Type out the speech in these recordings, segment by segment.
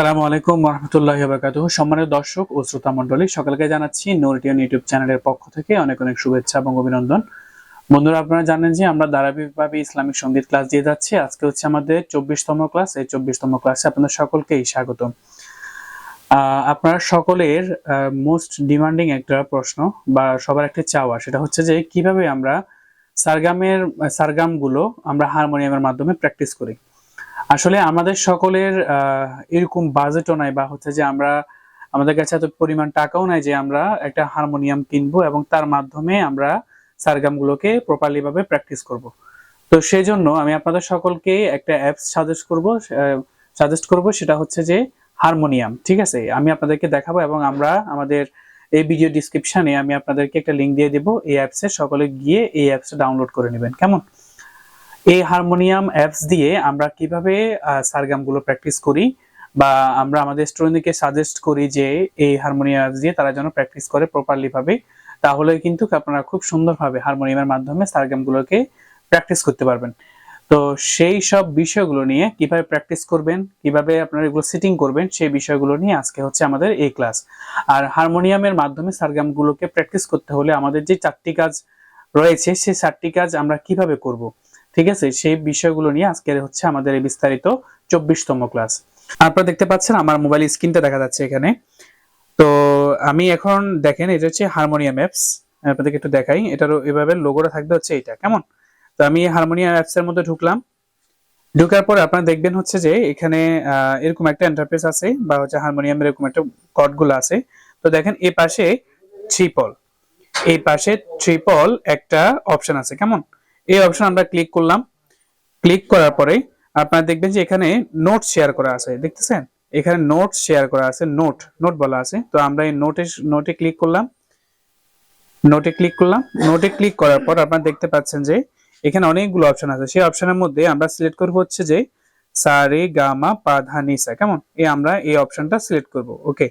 সালামু আলাইকুম রহমতুল্লাহ বারকাত সম্মানিত দর্শক ও শ্রোতা মণ্ডলী, সকলকে জানাচ্ছি নোরিটিয়ন ইউটিউব চ্যানেলের পক্ষ থেকে অনেক অনেক শুভেচ্ছা এবং অভিনন্দন। বন্ধুরা, আপনারা জানেন যে আমরা ধারাবাহিকভাবে ইসলামিক সংগীত ক্লাস দিয়ে যাচ্ছি। আজকে হচ্ছে আমাদের চব্বিশতম ক্লাস। এই চব্বিশতম ক্লাসে আপনাদের সকলকেই স্বাগত। আপনারা সকলের মোস্ট ডিমান্ডিং একটা প্রশ্ন বা সবার একটা চাওয়া। সেটা হচ্ছে যে, কীভাবে আমরা সারগামের, সারগামগুলো আমরা হারমোনিয়ামের মাধ্যমে প্র্যাকটিস করি? আসলে আমাদের সকলের এরকম বাজেটও নাই বা হচ্ছে যে আমরা, আমাদের কাছে এত পরিমাণ টাকাও নাই যে আমরা একটা হারমোনিয়াম কিনবো এবং তার মাধ্যমে আমরা সারগামগুলোকে প্রপারলি ভাবে প্র্যাকটিস করব। তো সেই জন্য আমি আপনাদের সকলকে একটা অ্যাপস সাজেস্ট করব সাজেস্ট করব, সেটা হচ্ছে যে হারমোনিয়াম, ঠিক আছে? আমি আপনাদেরকে দেখাবো এবং আমরা আমাদের এই ভিডিও ডিসক্রিপশনে আমি আপনাদেরকে একটা লিংক দিয়ে দেবো। এই অ্যাপসে সকলে গিয়ে এই অ্যাপসটা ডাউনলোড করে নেবেন, কেমন? এই হারমোনিয়াম অ্যাপস দিয়ে আমরা কীভাবে সারগামগুলো প্র্যাকটিস করি বা আমরা আমাদের স্টুডেন্টদেরকে সাজেস্ট করি যে এই হারমোনিয়াম অ্যাপস দিয়ে তারা যেন প্র্যাকটিস করে প্রপারলি ভাবে, তাহলে কিন্তু আপনারা খুব সুন্দরভাবে হারমোনিয়ামের মাধ্যমে সারগামগুলোকে প্র্যাকটিস করতে পারবেন। তো সেই সব বিষয়গুলো নিয়ে কীভাবে প্র্যাকটিস করবেন, কীভাবে আপনারা এগুলো সিটিং করবেন, সেই বিষয়গুলো নিয়ে আজকে হচ্ছে আমাদের এই ক্লাস আর হারমোনিয়ামের মাধ্যমে সারগামগুলোকে প্র্যাকটিস করতে হলে আমাদের যে চারটি কাজ রয়েছে, সেই চারটি কাজ আমরা কীভাবে করব? ঠিক আছে? সেই বিষয়গুলো নিয়ে আজকের হচ্ছে আমাদের এই বিস্তারিত চব্বিশতম ক্লাস আপনারা দেখতে পাচ্ছেন আমার মোবাইল স্ক্রিনটা দেখা যাচ্ছে এখানে। তো আমি এখন দেখেন, এটা হচ্ছে হারমোনিয়াম অ্যাপস আপনাদেরকে একটু দেখাই, এটারও এভাবে লোগোটা থাকবে হচ্ছে এটা কেমন? তো আমি হারমোনিয়াম অ্যাপস এর মধ্যে ঢুকলাম। ঢুকার পর আপনারা দেখবেন হচ্ছে যে এখানে এরকম একটা ইন্টারফেস আছে বা হচ্ছে হারমোনিয়ামের এরকম একটা কর্ডগুলো আছে। তো দেখেন এই পাশে ট্রিপল এই পাশে ট্রিপল একটা অপশন আছে, কেমন? এই অপশন আমরা ক্লিক করলাম। ক্লিক করার পরে আপনারা দেখবেন যে এখানে নোট শেয়ার করা আছে, দেখতেছেন? এখানে নোট শেয়ার করা আছে নোট নোট বলা আছে। তো আমরা এই নোটে নোটে ক্লিক করলাম। নোটে ক্লিক করলাম। নোটে ক্লিক করার পর আপনারা দেখতে পাচ্ছেন যে এখানে অনেকগুলো অপশন আছে। সেই অপশনের মধ্যে আমরা সিলেক্ট করব হচ্ছে যে সারে গামা পা ধা নি সা কেমন? এই আমরা এই অপশনটা সিলেক্ট করব। ওকে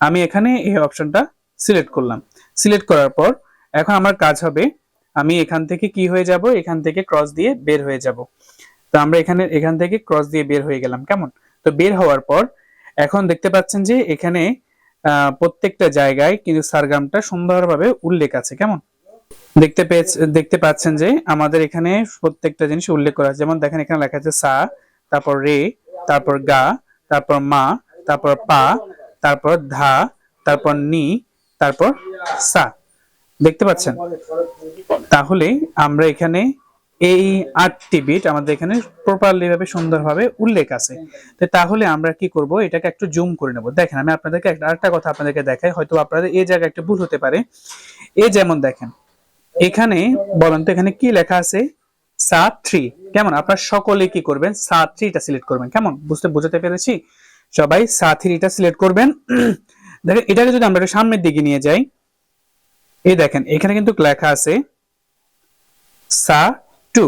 আমি এখানে এই অপশনটা সিলেক্ট করলাম। সিলেক্ট করার পর এখন আমার কাজ হবে আমি এখান থেকে কি হয়ে যাব? এখান থেকে ক্রস দিয়ে বের হয়ে যাব। তো আমরা এখানে, এখান থেকে ক্রস দিয়ে বের হয়ে গেলাম, কেমন? তো বের হওয়ার পর এখন দেখতে পাচ্ছেন যে এখানে প্রত্যেকটা জায়গায় কিন্তু সারগামটা সুন্দরভাবে উল্লেখ আছে, কেমন? দেখতে পেয়েছ- দেখতে পাচ্ছেন যে আমাদের এখানে প্রত্যেকটা জিনিস উল্লেখ করা আছে। যেমন দেখেন এখানে লেখা আছে সা, তারপর রে, তারপর গা, তারপর মা, তারপর পা, তারপর ধা, তারপর নি, তারপর সা। দেখতে পাচ্ছেন? তাহলে আমরা এখানে এই আটটি বিট আমাদের এখানে প্রপারলি ভাবে সুন্দরভাবে উল্লেখ আছে। তো তাহলে আমরা কি করব? এটাকে একটু জুম করে নেব। দেখেন, আমি আপনাদেরকে আরেকটা কথা আপনাদেরকে দেখাই। হয়তো আপনাদের এই জায়গায় একটা ভুল হতে পারে। এই যেমন দেখেন, এখানে বলেন তো এখানে কি লেখা আছে? সাত থ্রি। কেমন? আপনারা সকলে কি করবেন? সা থ্রিটা সিলেক্ট করবেন। কেমন? বুঝতে বোঝাতে পেরেছি? সবাই সা থ্রিটা সিলেক্ট করবেন। দেখেন, এটাকে যদি আমরা একটু সামনের দিকে নিয়ে যাই এই দেখেন, এখানে কিন্তু লেখা আছে সা টু।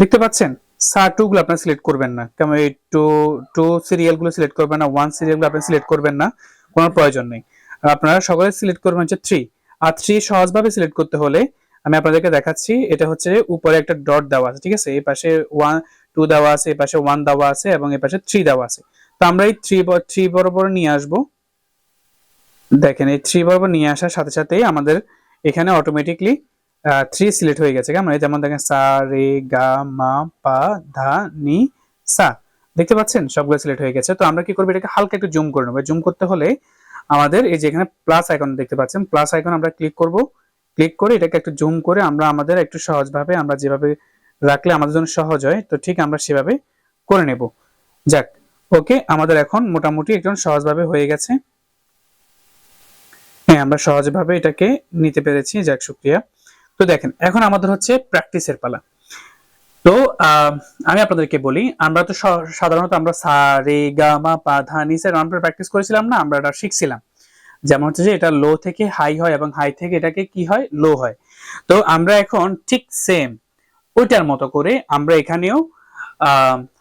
দেখতে পাচ্ছেন? সা টু গুলো আপনারা সিলেক্ট করবেন না। কেমন? এই টু টু সিরিয়ালগুলো সিলেক্ট করবেন না ওয়ান সিরিয়ালগুলো আপনি সিলেক্ট করবেন না, কোনো প্রয়োজন নেই। আপনারা সকলে সিলেক্ট করবেন হচ্ছে থ্রি আর থ্রি সহজভাবে সিলেক্ট করতে হলে আমি আপনাদেরকে দেখাচ্ছি, এটা হচ্ছে উপরে একটা ডট দেওয়া আছে, ঠিক আছে? এই পাশে ওয়ান টু দেওয়া আছে, এই পাশে ওয়ান দেওয়া আছে, এবং এই পাশে থ্রি দেওয়া আছে। তো আমরা এই থ্রি থ্রি বরাবর নিয়ে আসব। দেখেন, এই থ্রি বরাবর নিয়ে আসার সাথে সাথেই আমাদের এখানে অটোমেটিকলি থ্রি সিলেক্ট হয়ে গেছে। কেমন? যেমন দেখেন, সা, রে, গা, মা, পা, ধা, নি, সা। দেখতে পাচ্ছেন? সবগুলো সিলেক্ট হয়ে গেছে। তো আমরা কি করব? এটাকে হালকা একটু জুম করে নেব। জুম করতে হলে আমাদের এই যে এখানে প্লাস আইকন দেখতে পাচ্ছেন প্লাস আইকন আমরা ক্লিক করব। ক্লিক করে এটাকে একটু জুম করে আমরা আমাদের একটু সহজভাবে আমরা যেভাবে রাখলে আমাদের জন্য সহজ হয়, তো ঠিক আমরা সেভাবে করে নেব। যাক ওকে আমাদের এখন মোটামুটি একদম সহজভাবে হয়ে গেছে। হ্যাঁ আমরা সহজভাবে এটাকে নিতে পেরেছি। যাক শুক্রিয়া তো দেখেন, এখন আমাদের হচ্ছে প্র্যাকটিসের পালা। তো আমি আপনাদেরকে বলি, আমরা তো সাধারণত আমরা সা, রে, গা, মা, পা, ধা, নি সা আমরা প্র্যাকটিস করেছিলাম না, আমরা এটা শিখছিলাম। যেমন হচ্ছে যে, এটা লো থেকে হাই হয় এবং হাই থেকে এটাকে কি হয়? লো হয়। তো আমরা এখন ঠিক সেম ওইটার মতো করে আমরা এখানেও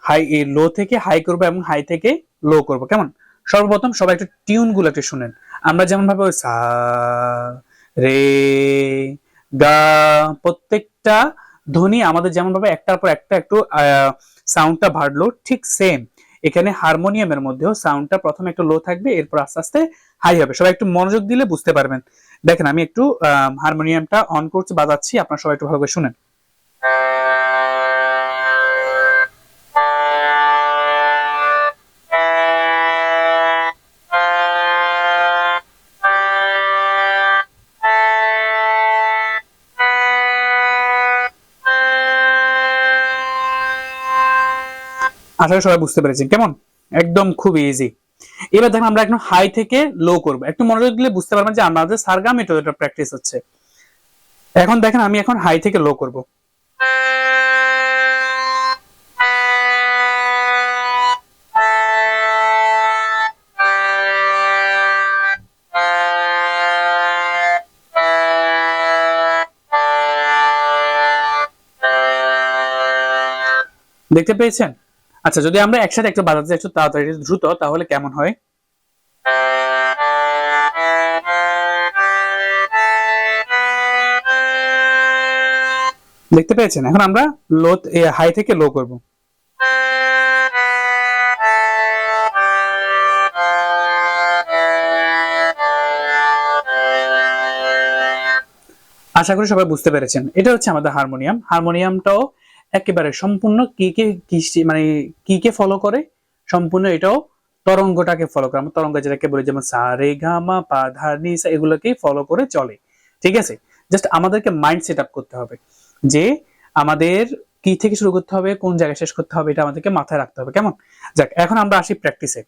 হাই লো থেকে হাই করব এবং হাই থেকে লো করব। কেমন? সর্বপ্রথম সবাই একটু টিউনগুলো একটু শুনেন। আমরা যেমন ভাবে, সা, রে, গা, প্রত্যেকটা ধ্বনি আমাদের যেমন ভাবে একটার পর একটা একটু সাউন্ডটা বাড়লো, ঠিক সেম এখানে হারমোনিয়ামের মধ্যেও সাউন্ডটা প্রথমে একটু লো থাকবে, এরপর আস্তে আস্তে হাই হবে। সবাই একটু মনোযোগ দিলে বুঝতে পারবেন। দেখেন আমি একটু হারমোনিয়ামটা অন করছি, বাজাচ্ছি, আপনারা সবাই একটু ভালো করে শুনেন। করি সবাই বুঝতে পেরেছেন। কেমন? একদম খুব ইজি এবার দেখেন, আমরা একদম হাই থেকে লো করব। একটু মনোযোগ দিলে বুঝতে পারবেন যে আমাদের সারগাম এটা এটা প্র্যাকটিস হচ্ছে। এখন দেখেন, আমি এখন হাই থেকে লো করব। দেখতে পেয়েছেন? আচ্ছা যদি আমরা একসাথে একটু বাজাতে একটু তাড়াতাড়ি দ্রুত, তাহলে কেমন হয়? দেখতে পেয়েছেন? এখন আমরা লো হাই থেকে লো করব। আশা করি সবাই বুঝতে পেরেছেন। এটা হচ্ছে আমাদের হারমোনিয়াম। হারমোনিয়ামটাও একেবারে সম্পূর্ণ কি কে মানে কি কে ফলো করে? সম্পূর্ণ এটাও তরঙ্গটাকে ফলো করে। আমরা তরঙ্গ যেটাকে বলি, যেমন সা রে পা ধা নি এগুলোকেই ফলো করে চলে। ঠিক আছে? জাস্ট আমাদেরকে মাইন্ড সেট আপ করতে হবে যে আমাদের কি থেকে শুরু করতে হবে, কোন জায়গায় শেষ করতে হবে, এটা আমাদেরকে মাথায় রাখতে হবে। কেমন? যাক, এখন আমরা আসি প্র্যাকটিসে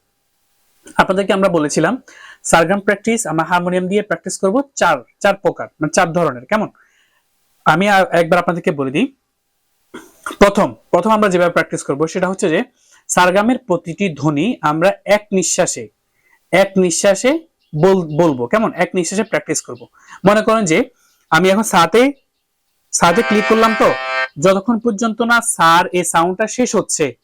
আপনাদেরকে আমরা বলেছিলাম সারগাম প্র্যাকটিস আমরা হারমোনিয়াম দিয়ে প্র্যাকটিস করব চার চার প্রকার মানে চার ধরনের। কেমন? আমি একবার আপনাদেরকে বলে দিই। প্রথম প্রথম আমরা যেভাবে প্র্যাকটিস করব সেটা হচ্ছে যে সারগামের প্রতিটি ধ্বনি আমরা এক নিঃশ্বাসে এক নিঃশ্বাসে বল- বলব। কেমন? এক নিঃশ্বাসে প্র্যাকটিস করব। মনে করেন যে আমি এখন সাতে সাতে ক্লিক করলাম তো, যতক্ষণ পর্যন্ত না সার এই সাউন্ডটা শেষ হচ্ছে,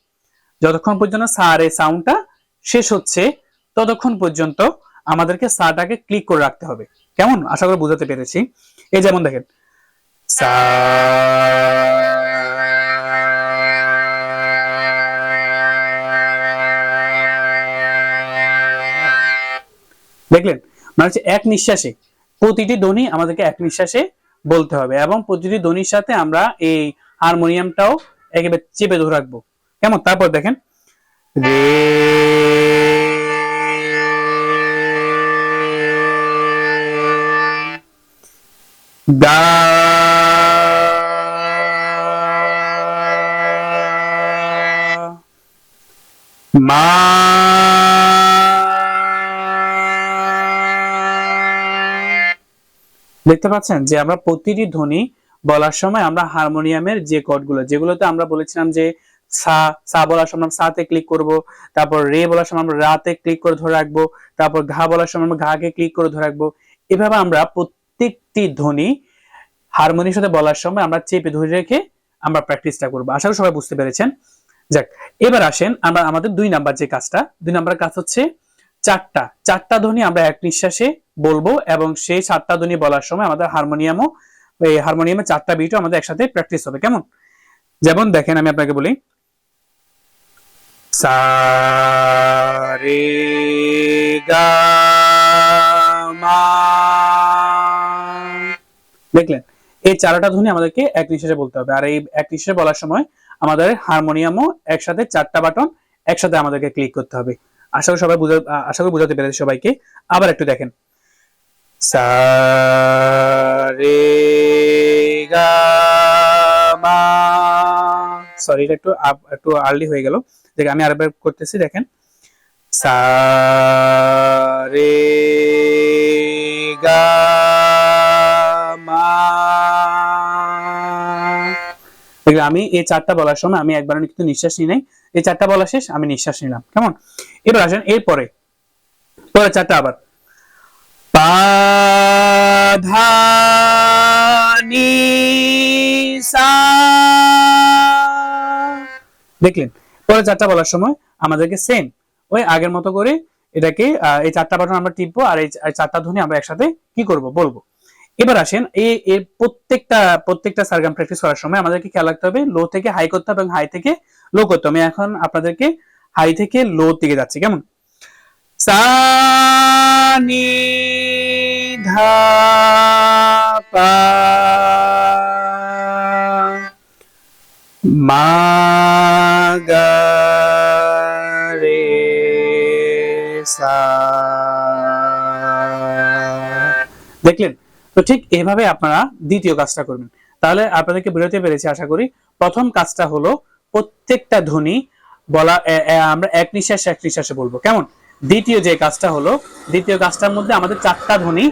যতক্ষণ পর্যন্ত সার এই সাউন্ডটা শেষ হচ্ছে, ততক্ষণ পর্যন্ত আমাদেরকে সাটাকে ক্লিক করে রাখতে হবে। কেমন? আশা করি বোঝাতে পেরেছি। এই যেমন দেখেন সা দেখলেন? মানে হচ্ছে এক নিঃশ্বাসে। প্রতিটি ধ্বনি আমাদেরকে এক নিঃশ্বাসে বলতে হবে এবং প্রতিটি ধ্বনির সাথে আমরা এই হারমোনিয়ামটাও একেবারে চেপে ধরে রাখব। কেমন? তারপর দেখেন। মা দেখতে পাচ্ছেন যে আমরা প্রতিটি ধ্বনি বলার সময় আমরা হারমোনিয়ামের যে কর্ডগুলো যেগুলোতে আমরা বলেছিলাম যে সা সা বলার সময় আমরা সাতে ক্লিক করব, তারপর রে বলার সময় আমরা রাতে ক্লিক করে ধরে রাখব, তারপর ঘা বলার সময় আমরা ঘাকে ক্লিক করে ধরে রাখব। এভাবে আমরা প্রত্যেকটি ধ্বনি হারমোনির সাথে বলার সময় আমরা চেপে ধরে রেখে আমরা প্র্যাকটিসটা করব। আশা করি সবাই বুঝতে পেরেছেন। যাক, এবার আসেন আমরা, আমাদের দুই নাম্বার যে কাজটা, দুই নাম্বার কাজ হচ্ছে চারটা। চারটা ধ্বনি আমরা এক নিঃশ্বাসে বলব এবং সেই চারটা ধ্বনি বলার সময় আমাদের হারমোনিয়ামও এই হারমোনিয়ামে চারটা বিটও আমাদের একসাথে প্র্যাকটিস হবে। কেমন? যেমন দেখেন আমি আপনাকে বলি। দেখলেন? এই চারটা ধ্বনি আমাদেরকে এক নিঃশ্বাসে বলতে হবে। আর এই এক নিঃশ্বাসে বলার সময় আমাদের হারমোনিয়ামও একসাথে চারটা বাটন একসাথে আমাদেরকে ক্লিক করতে হবে। আশা করি সবাই বুঝা আশা করি বোঝাতে পেরেছি সবাইকে। আবার একটু দেখেন। সা মা। সরি এটা একটু একটু আর্লি হয়ে গেল। দেখে আমি আরেকবার করতেছি, দেখেন। সা, রে, গা দেখবেন আমি এই চারটা বলার সময় আমি একবার কিন্তু নিঃশ্বাস নিই নাই। এই চারটা বলা শেষ, আমি নিঃশ্বাস নিলাম। কেমন? এবার আসেন, এরপরে। পরে চারটা আবার। পা ধা নি সা দেখলেন পরে চারটা বলার সময় আমাদেরকে সেম ওই আগের মতো করে এটাকে এই চারটা বাটন আমরা টিপবো আর এই চারটা ধ্বনি আমরা একসাথে কি করব? বলব। এবার আসেন, এই প্রত্যেকটা প্রত্যেকটা সারগাম প্র্যাকটিস করার সময় আমাদেরকে খেয়াল রাখতে হবে লো থেকে হাই করতে হবে এবং হাই থেকে লো করতে হবে। আমি এখন আপনাদেরকে হাই থেকে লো দিকে যাচ্ছি, কেমন? সা নি ধা পা মা রে সা। দেখলেন? তো ঠিক এভাবে আপনারা দ্বিতীয় কাজটা করবেন। তাহলে আপনাদেরকে বেরোতে পেরেছি, আশা করি প্রথম কাজটা হলো প্রত্যেকটা ধ্বনি বলা আমরা এক নিঃশ্বাস, এক নিঃশ্বাসে বলব। কেমন? দ্বিতীয় যে কাজটা হলো, দ্বিতীয় কাজটার মধ্যে আমাদের চারটা ধ্বনি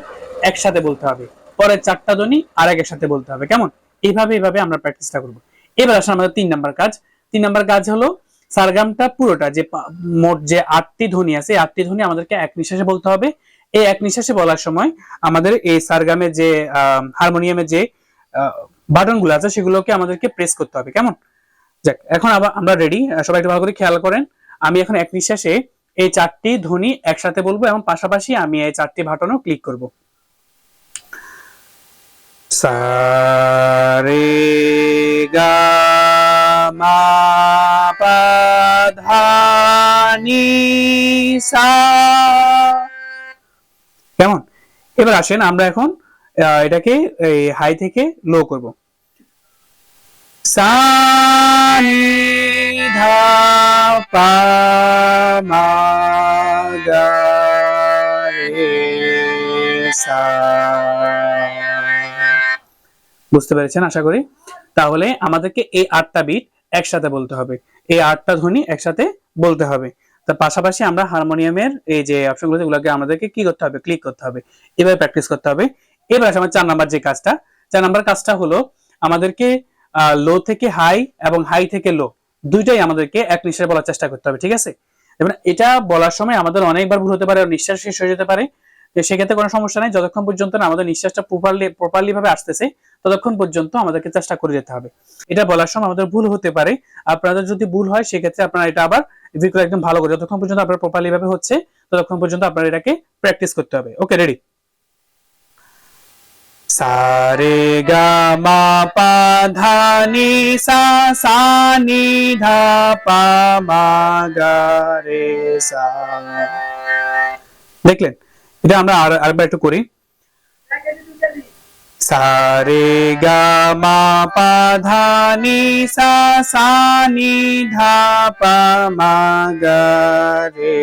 একসাথে বলতে হবে। পরের চারটা ধ্বনি আর একের সাথে বলতে হবে। কেমন? এইভাবে এইভাবে আমরা প্র্যাকটিসটা করব। এবার আসলে আমাদের তিন নাম্বার কাজ। তিন নাম্বার কাজ হলো সারগামটা পুরোটা যে মোট যে আটটি ধ্বনি আছে আটটি ধ্বনি আমাদেরকে এক নিঃশ্বাসে বলতে হবে। এই এক নিঃশ্বাসে বলার সময় আমাদের এই সারগামের যে হারমোনিয়ামের যে বাটনগুলো আছে সেগুলোকে আমাদেরকে প্রেস করতে হবে। কেমন? যাক, এখন আবার আমরা রেডি সবাই একটু ভালো করে খেয়াল করেন। আমি এখন এক নিঃশ্বাসে এই চারটি ধ্বনি একসাথে বলব এবং পাশাপাশি আমি এই চারটি বাটনও ক্লিক করব। সা রে গা মা পা সা কেমন? এবার আসেন আমরা এখন এটাকে হাই থেকে লো করব। বুঝতে পেরেছেন আশা করি? তাহলে আমাদেরকে এই আটটা বিট একসাথে বলতে হবে। এই আটটা ধ্বনি একসাথে বলতে হবে। তার পাশাপাশি আমরা হারমোনিয়ামের এই যে অপশনগুলো এগুলোকে আমাদেরকে কি করতে হবে? ক্লিক করতে হবে। এভাবে প্র্যাকটিস করতে হবে। এবার আমার চার নাম্বার যে কাজটা। চার নাম্বার কাজটা হলো আমাদেরকে লো থেকে হাই এবং হাই থেকে লো দুইটাই আমাদেরকে এক নিঃশ্বাসে বলার চেষ্টা করতে হবে, ঠিক আছে? এটা বলার সময় আমাদের অনেকবার ভুল হতে পারে, নিঃশ্বাস শেষ হয়ে যেতে পারে। তো সেক্ষেত্রে কোনো সমস্যা নেই। যতক্ষণ পর্যন্ত না আমাদের নিঃশ্বাসটা প্রপারলি প্রপারলি ভাবে আসতেছে, ততক্ষণ পর্যন্ত আমাদেরকে চেষ্টা করে যেতে হবে। এটা বলার সময় আমাদের ভুল হতে পারে। আপনাদের যদি ভুল হয়, সেক্ষেত্রে আপনারা এটা আবার রিভিউ একদম ভালো করে, যতক্ষণ পর্যন্ত আপনার প্রপারলি ভাবে হচ্ছে, ততক্ষণ পর্যন্ত আপনার এটাকে প্র্যাকটিস করতে হবে। ওকে রেডি সারে গা মা পা ধা নি সা সা নি ধা পা মা গা রে সা। দেখলেন? এটা আমরা আর আরেকবার একটু করি। সারে গা মা পা ধা নি সা সা নি ধা পা মা গা রে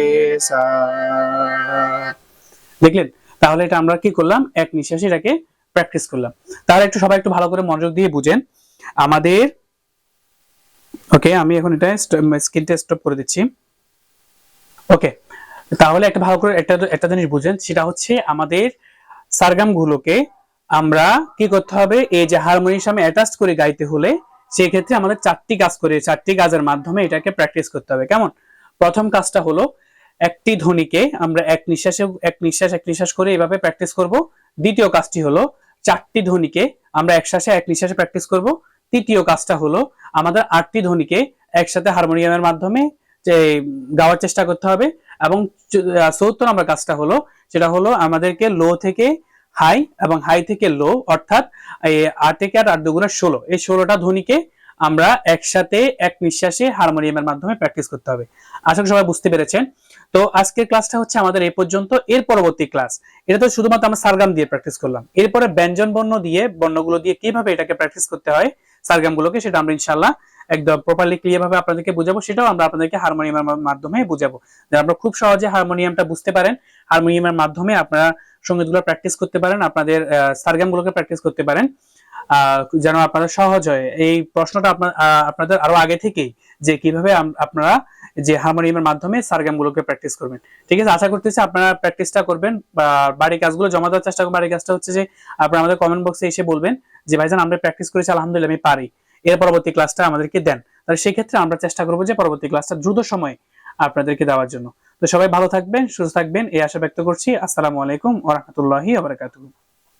সা। দেখলেন? তাহলে এটা আমরা কি করলাম? এক নিঃশ্বাসে এটাকে প্র্যাকটিস করলাম। তাহলে একটু সবাই একটু ভালো করে মনোযোগ দিয়ে বুঝেন। আমাদের ওকে আমি এখন এটা স্ক্রিনটা স্টপ করে দিচ্ছি। ওকে তাহলে একটা ভালো করে একটা একটা জিনিস বুঝেন, সেটা হচ্ছে আমাদের সারগাম গুলোকে আমরা কি করতে হবে, এই যে হারমোনির সামনে অ্যাটাচ করে গাইতে হলে সেই ক্ষেত্রে আমাদের চারটি কাজ করে, চারটি কাজের মাধ্যমে এটাকে প্র্যাকটিস করতে হবে। কেমন? প্রথম কাজটা হলো একটি ধ্বনিকে আমরা এক নিঃশ্বাসে, এক নিঃশ্বাস এক নিঃশ্বাস করে এভাবে প্র্যাকটিস করব। দ্বিতীয় কাজটি হলো চারটি ধ্বনিকে আমরা একশ্বাসে এক নিঃশ্বাসে প্র্যাকটিস করব। তৃতীয় কাজটা হলো আমাদের আটটি ধ্বনিকে একসাথে হারমোনিয়ামের মাধ্যমে যে গাওয়ার চেষ্টা করতে হবে এবং চৌত্তর নম্বর কাজটা হলো, সেটা হলো আমাদেরকে লো থেকে হাই এবং হাই থেকে লো অর্থাৎ আট থেকে আট আট দুগুণে ষোলো। এই ষোলোটা ধ্বনিকে আমরা একসাথে, এক নিঃশ্বাসে হারমোনিয়ামের মাধ্যমে প্র্যাকটিস করতে হবে। আশা করি সবাই বুঝতে পেরেছেন। তো আজকের ক্লাসটা হচ্ছে আমাদের এই পর্যন্ত। এর পরবর্তী ক্লাস এটা তো শুধুমাত্র আমরা সারগাম দিয়ে প্র্যাকটিস করলাম। এরপরে ব্যঞ্জন বর্ণ দিয়ে, বর্ণগুলো দিয়ে কীভাবে এটাকে প্র্যাকটিস করতে হয় সারগাম গুলোকে সেটা আমরা ইনশাল্লাহ একদম প্রপারলি ক্লিয়ার ভাবে আপনাদেরকে বুঝাবো, সেটাও আমরা আপনাদেরকে হারমোনিয়ামের মাধ্যমে বুঝাবো। আপনারা খুব সহজে হারমোনিয়ামটা বুঝতে পারেন। হারমোনিয়ামের মাধ্যমে আপনারা সঙ্গীতগুলো প্র্যাকটিস করতে পারেন, আপনাদের সারগাম গুলোকে প্র্যাকটিস করতে পারেন। যেন আপনাদের সহজ হয়। এই প্রশ্নটা আপনাদের আরও আগে থেকেই যে কীভাবে আপনারা যে হারমোনিয়ামের মাধ্যমে সারগাম গুলোকে প্র্যাকটিস করবেন। ঠিক আছে? আশা করতেছি আপনারা প্র্যাকটিসটা করবেন। বাড়ির কাজগুলো জমা দেওয়ার চেষ্টা করবেন। বাড়ির কাজটা হচ্ছে যে আপনারা আমাদের কমেন্ট বক্সে এসে বলবেন যে, ভাইজান, আমরা প্র্যাকটিস করেছি, আলহামদুলিল্লাহ, আমি পারি। এর পরবর্তী ক্লাসটা আমাদেরকে দেন। তাহলে সেক্ষেত্রে আমরা চেষ্টা করব যে পরবর্তী ক্লাসটা দ্রুত সময় আপনাদেরকে দেওয়ার জন্য। তো সবাই ভালো থাকবেন, সুস্থ থাকবেন, এই আশা ব্যক্ত করছি। আসসালামু আলাইকুম ওরহামতুল্লাহি আবরাকাতুহু